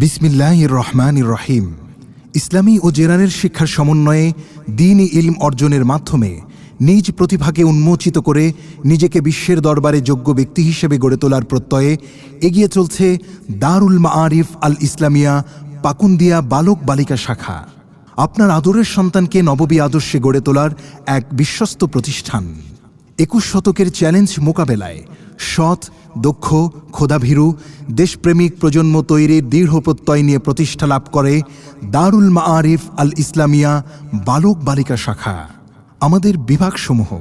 বিসমিল্লাহ রহমান রহিম। ইসলামী ও জেনারেল শিক্ষার সমন্বয়ে দিন ইলম অর্জনের মাধ্যমে নিজ প্রতিভাকে উন্মোচিত করে নিজেকে বিশ্বের দরবারে যোগ্য ব্যক্তি হিসেবে গড়ে তোলার প্রত্যয়ে এগিয়ে চলছে দারুল মাআরিফ আল ইসলামিয়া পাকুন্দিয়া বালক বালিকা শাখা। আপনার আদরের সন্তানকে নববী আদর্শে গড়ে তোলার এক বিশ্বস্ত প্রতিষ্ঠান। একুশ শতকের চ্যালেঞ্জ মোকাবেলায় সৎ, দক্ষ খোদাভীরু দেশপ্রেমিক প্রজন্ম তৈরির দৃঢ় প্রত্যয় নিয়ে প্রতিষ্ঠা লাভ করে দারুল মাআরিফ আল ইসলামিয়া বালক বালিকা শাখা। আমাদের বিভাগসমূহ,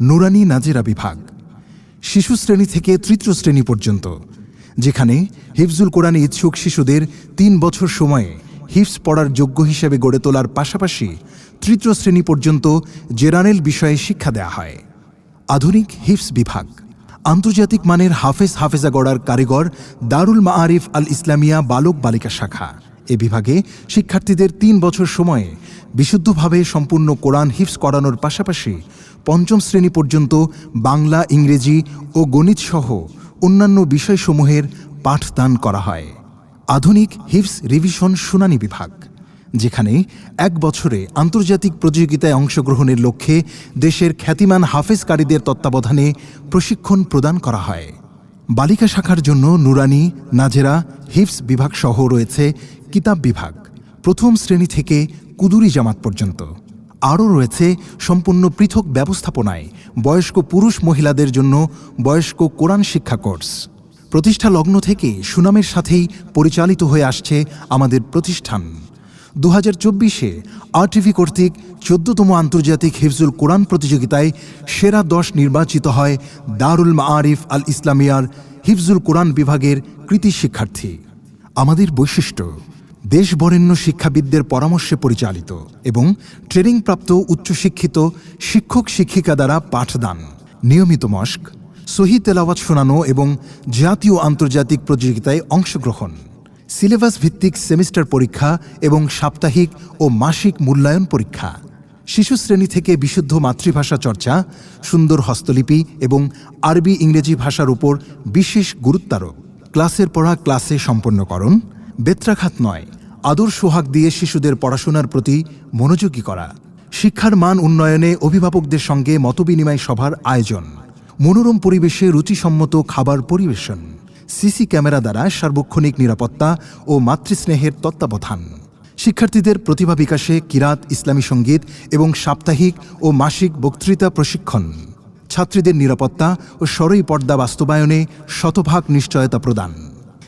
নুরানি নাজেরা বিভাগ, শিশু শ্রেণি থেকে তৃতীয় শ্রেণি পর্যন্ত, যেখানে হিফজুল কোরআনে ইচ্ছুক শিশুদের তিন বছর সময়ে হিফস পড়ার যোগ্য হিসেবে গড়ে তোলার পাশাপাশি তৃতীয় শ্রেণি পর্যন্ত জেরানেল বিষয়ে শিক্ষা দেওয়া হয়। আধুনিক হিফস বিভাগ। আন্তর্জাতিক মানের হাফেজ হাফেজা গড়ার কারিগর দারুল মাআরিফ আল ইসলামিয়া বালক বালিকা শাখা। এ বিভাগে শিক্ষার্থীদের তিন বছর সময়ে বিশুদ্ধভাবে সম্পূর্ণ কোরআন হিফস করানোর পাশাপাশি পঞ্চম শ্রেণি পর্যন্ত বাংলা, ইংরেজি ও গণিত সহ অন্যান্য বিষয়সমূহের পাঠদান করা হয়। আধুনিক হিফস রিভিশন শুনানি বিভাগ। যেখানে এক বছরে আন্তর্জাতিক প্রতিযোগিতায় অংশগ্রহণের লক্ষ্যে দেশের খ্যাতিমান হাফেজকারীদের তত্ত্বাবধানে প্রশিক্ষণ প্রদান করা হয়। বালিকা শাখার জন্য নুরানি, নাজেরা হিফস বিভাগ সহ রয়েছে কিতাব বিভাগ, প্রথম শ্রেণি থেকে কুদুরি জামাত পর্যন্ত। আরও রয়েছে সম্পূর্ণ পৃথক ব্যবস্থাপনায় বয়স্ক পুরুষ মহিলাদের জন্য বয়স্ক কোরআন শিক্ষা কোর্স। প্রতিষ্ঠা লগ্ন থেকে সুনামের সাথেই পরিচালিত হয়ে আসছে আমাদের প্রতিষ্ঠান। দু হাজার চব্বিশে আরটিভি কর্তৃক চোদ্দতম আন্তর্জাতিক হিফজুল কোরআন প্রতিযোগিতায় সেরা দশ নির্বাচিত হয় দারুল মাআরিফ আল ইসলামিয়ার হিফজুল কোরআন বিভাগের কৃতি শিক্ষার্থী। আমাদের বৈশিষ্ট্য দেশ বরেণ্য শিক্ষাবিদদের পরামর্শে পরিচালিত এবং ট্রেনিংপ্রাপ্ত উচ্চশিক্ষিত শিক্ষক শিক্ষিকা দ্বারা পাঠদান। নিয়মিত মস্ক, সহি তেলাওয়াত শোনানো এবং জাতীয় আন্তর্জাতিক প্রতিযোগিতায় অংশগ্রহণ। সিলেবাস ভিত্তিক সেমিস্টার পরীক্ষা এবং সাপ্তাহিক ও মাসিক মূল্যায়ন পরীক্ষা। শিশু শ্রেণি থেকে বিশুদ্ধ মাতৃভাষা চর্চা, সুন্দর হস্তলিপি এবং আরবি ইংরেজি ভাষার উপর বিশেষ গুরুত্বারোপ। ক্লাসের পড়া ক্লাসে সম্পন্নকরণ। বেত্রাঘাত নয়। আদর সোহাগ দিয়ে শিশুদের পড়াশোনার প্রতি মনোযোগী করা। শিক্ষার মান উন্নয়নে অভিভাবকদের সঙ্গে মতবিনিময় সভার আয়োজন। মনোরম পরিবেশে রুচিসম্মত খাবার পরিবেশন। সিসি ক্যামেরা দ্বারা সার্বক্ষণিক নিরাপত্তা ও মাতৃস্নেহের তত্ত্বাবধান। শিক্ষার্থীদের প্রতিভা বিকাশে কিরাত, ইসলামী সংগীত এবং সাপ্তাহিক ও মাসিক বক্তৃতা প্রশিক্ষণ। ছাত্রীদের নিরাপত্তা ও সরই পর্দা বাস্তবায়নে শতভাগ নিশ্চয়তা প্রদান।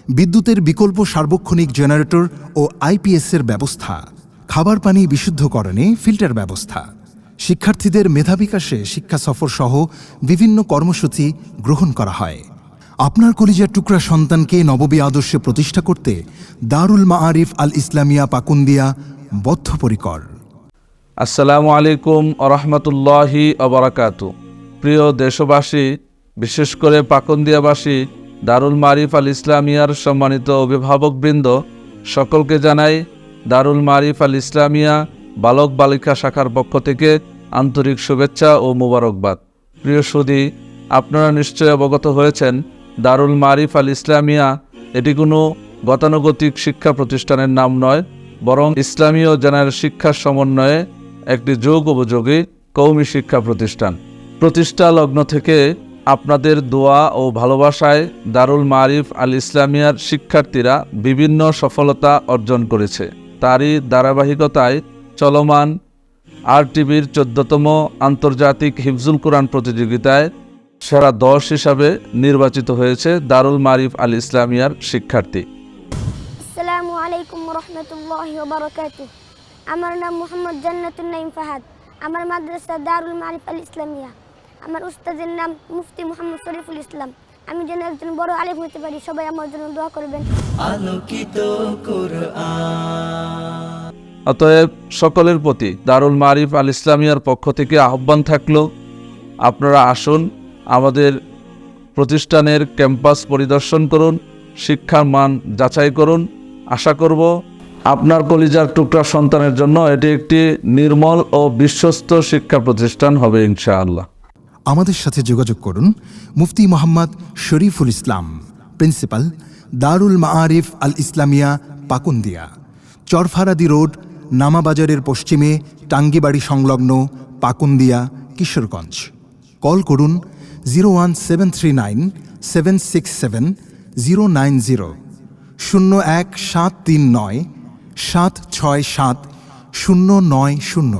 বিদ্যুতের বিকল্প সার্বক্ষণিক জেনারেটর ও আইপিএসের ব্যবস্থা। খাবার পানি বিশুদ্ধকরণে ফিল্টার ব্যবস্থা। শিক্ষার্থীদের মেধা বিকাশে শিক্ষা সফর সহ বিভিন্ন কর্মসূচি গ্রহণ করা হয়। আপনার কলিজার টুকরা সন্তানকে নববী আদর্শে প্রতিষ্ঠা করতে দারুল মাআরিফ আল ইসলামিয়া পাকুন্দিয়া বদ্ধপরিকর। আসসালামু আলাইকুম আরহামতুল্লাহি অবরাকাতু প্রিয় দেশবাসী, বিশেষ করে পাকুন্দিয়াবাসী, দারুল মারিফ আল ইসলামিয়ার সম্মানিত অভিভাবকবৃন্দ, সকলকে জানাই দারুল মারিফ আল ইসলামিয়া বালক বালিকা শাখার পক্ষ থেকে আন্তরিক শুভেচ্ছা ও মোবারকবাদ। প্রিয় সুদী, আপনারা নিশ্চয় অবগত হয়েছেন দারুল মারিফ আল ইসলামিয়া, এটি কোনো গতানুগতিক শিক্ষা প্রতিষ্ঠানের নাম নয়, বরং ইসলামী ও জেনারেল শিক্ষার সমন্বয়ে একটি যোগ উপযোগী কৌমি শিক্ষা প্রতিষ্ঠান। প্রতিষ্ঠা লগ্ন থেকে আপনাদের দোয়া ও ভালোবাসায় দারুল মারিফ আল ইসলামিয়ার শিক্ষার্থীরা বিভিন্ন সফলতা অর্জন করেছে। তারই ধারাবাহিকতায় চলমান আর টিভির চোদ্দতম আন্তর্জাতিক হিফজুল কোরআন প্রতিযোগিতায় সেরা দশ হিসাবে নির্বাচিত হয়েছে দারুল মারিফ আল ইসলামিয়ার শিক্ষার্থী। আসসালামু আলাইকুম রহমতুল্লাহ আমার নাম মোহাম্মদ জান্নাতুল নাইম ফাহাদ। আমার মাদ্রাসা দারুল মারিফ আল ইসলামিয়া। আমার উস্তাদের নাম মুফতি মোহাম্মদ শরীফুল ইসলাম। আমি যেন একজন বড় আলিম হতে পারি সবাই আমার জন্য দোয়া করবেন। আলোকিত কোরআন। অতএব সকলের প্রতি দারুল মারিফ আল ইসলামিয়ার পক্ষ থেকে আহ্বান থাকল আপনারা আসুন আমাদের প্রতিষ্ঠানের ক্যাম্পাস পরিদর্শন করুন, শিক্ষার মান যাচাই করুন। আশা করব আপনার কলিজার টুকরা সন্তানের জন্য এটি একটি নির্মল ও বিশ্বস্ত শিক্ষা প্রতিষ্ঠান হবে ইনশাআল্লাহ। আমাদের সাথে যোগাযোগ করুন মুফতি মোহাম্মদ শরীফুল ইসলাম, প্রিন্সিপাল দারুল মাআরিফ আল ইসলামিয়া, পাকুন্দিয়া, চরফারাদি রোড, নামাবাজারের পশ্চিমে টাঙ্গিবাড়ি সংলগ্ন পাকুন্দিয়া, কিশোরগঞ্জ। কল করুন zero one seven three nine seven six seven zero nine zero শূন্য এক সাত তিন নয় সাত ছয় সাত শূন্য নয় শূন্য।